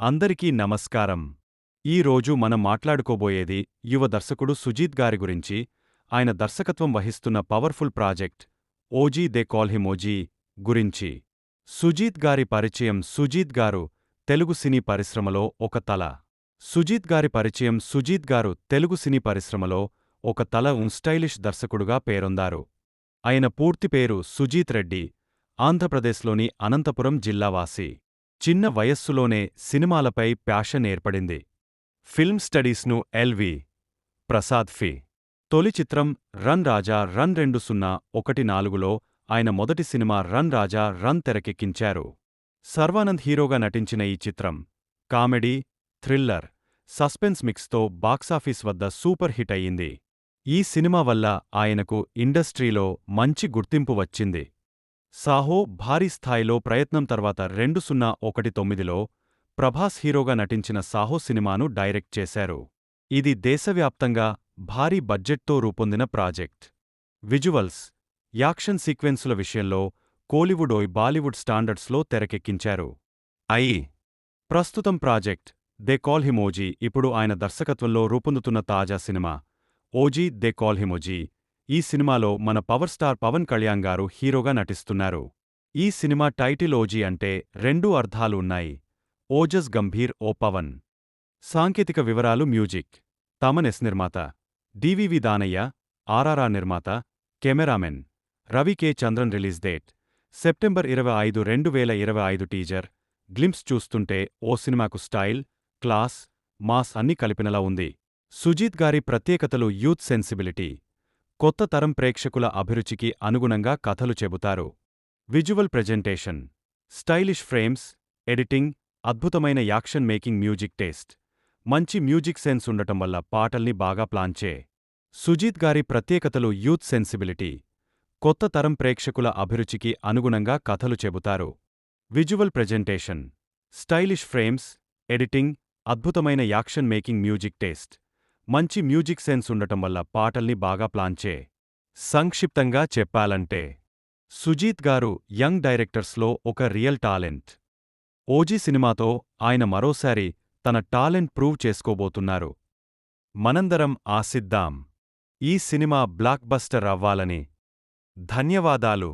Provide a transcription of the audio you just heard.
అందరికీ నమస్కారం. ఈ రోజు మనం మాట్లాడుకోబోయేది యువ దర్శకుడు సుజీత్ గారి గురించి. ఆయన దర్శకత్వం వహిస్తున్న powerful project OG they call గురించి. సుజీత్ గారి పరిచయం సుజీత్ గారు తెలుగు సినీ పరిశ్రమలో ఒక తల. సుజీత్ గారి పరిచయం సుజీత్ గారు తెలుగు సినీ పరిశ్రమలో ఒక తల ఉన్ స్టైలిష్ దర్శకుడుగా పేరొందారు. ఆయన పూర్తి పేరు సుజీత్ రెడ్డి ఆంధ్రప్రదేశ్లోని అనంతపురం జిల్లావాసి. చిన్న వయస్సులోనే సినిమాలపై ప్యాషన్ ఏర్పడింది. ఫిల్మ్ స్టడీస్ను ఎల్వి ప్రసాద్ ఫి. తొలి చిత్రం రన్ రాజా రన్ రెండు సున్నా ఒకటి నాలుగులో ఆయన మొదటి సినిమా రన్ రాజా రన్ తెరకెక్కించారు. సర్వానంద్ హీరోగా నటించిన ఈ చిత్రం కామెడీ థ్రిల్లర్ సస్పెన్స్ మిక్స్తో బాక్సాఫీస్ వద్ద సూపర్ హిట్ అయ్యింది. ఈ సినిమా వల్ల ఆయనకు ఇండస్ట్రీలో మంచి గుర్తింపు వచ్చింది. సాహో భారీ స్థాయిలో ప్రయత్నం తర్వాత రెండు సున్నా ఒకటి తొమ్మిదిలో ప్రభాస్ హీరోగా నటించిన సాహో సినిమాను డైరెక్ట్ చేశారు. ఇది దేశవ్యాప్తంగా భారీ బడ్జెట్తో రూపొందిన ప్రాజెక్ట్. విజువల్స్ యాక్షన్ సీక్వెన్సుల విషయంలో కోలీవుడ్ ఓయ్ బాలీవుడ్ స్టాండర్డ్స్లో తెరకెక్కించారు. అయి ప్రస్తుతం ప్రాజెక్ట్ దే కాల్ హిమోజీ ఇప్పుడు ఆయన దర్శకత్వంలో రూపొందుతున్న తాజా cinema OG they call him OG ఈ సినిమాలో మన పవర్ స్టార్ పవన్ కళ్యాణ్ గారు హీరోగా నటిస్తున్నారు. ఈ సినిమా టైటిల్ ఓజీ అంటే రెండు అర్థాలు ఉన్నాయి. ఓజస్ గంభీర్ ఓ పవన్. సాంకేతిక వివరాలు మ్యూజిక్. తమన్ ఎస్ నిర్మాత. డివివి దానయ్య ఆర్ఆర్ఆర్ నిర్మాత cameraman. Ravi K. Chandran release date. September ఇరవై ఐదు రెండు వేల ఇరవై ఐదు టీజర్. గ్లింప్స్ చూస్తుంటే ఓ సినిమాకు స్టైల్ క్లాస్ మాస్ అన్ని కలిపినలా ఉంది. సుజీత్ గారి ప్రత్యేకతలు యూత్ సెన్సిబిలిటీ. కొత్త తరం ప్రేక్షకుల అభిరుచికి అనుగుణంగా కథలు చెబుతారు. Visual presentation stylish frames editing అద్భుతమైన యాక్షన్ మేకింగ్ మ్యూజిక్ టేస్ట్ మంచి మ్యూజిక్ సెన్స్ ఉండటం వల్ల పాటల్ని బాగా ప్లాన్చే సుజీత్ గారి ప్రత్యేకతలు యూత్ సెన్సిబిలిటీ కొత్త తరం ప్రేక్షకుల అభిరుచికి అనుగుణంగా కథలు చెబుతారు. Visual presentation stylish frames editing అద్భుతమైన యాక్షన్ మేకింగ్ మ్యూజిక్ టేస్ట్ మంచి మ్యూజిక్ సెన్స్ ఉండటం వల్ల పాటల్ని బాగా ప్లాన్చే సంక్షిప్తంగా చెప్పాలంటే సుజీత్ గారు యంగ్ డైరెక్టర్స్లో ఒక రియల్ టాలెంట్. ఓజీ సినిమాతో ఆయన మరోసారి తన టాలెంట్ ప్రూవ్ చేసుకోబోతున్నారు. మనందరం ఆసిద్దాం ఈ సినిమా బ్లాక్ బస్టర్ అవ్వాలని. ధన్యవాదాలు.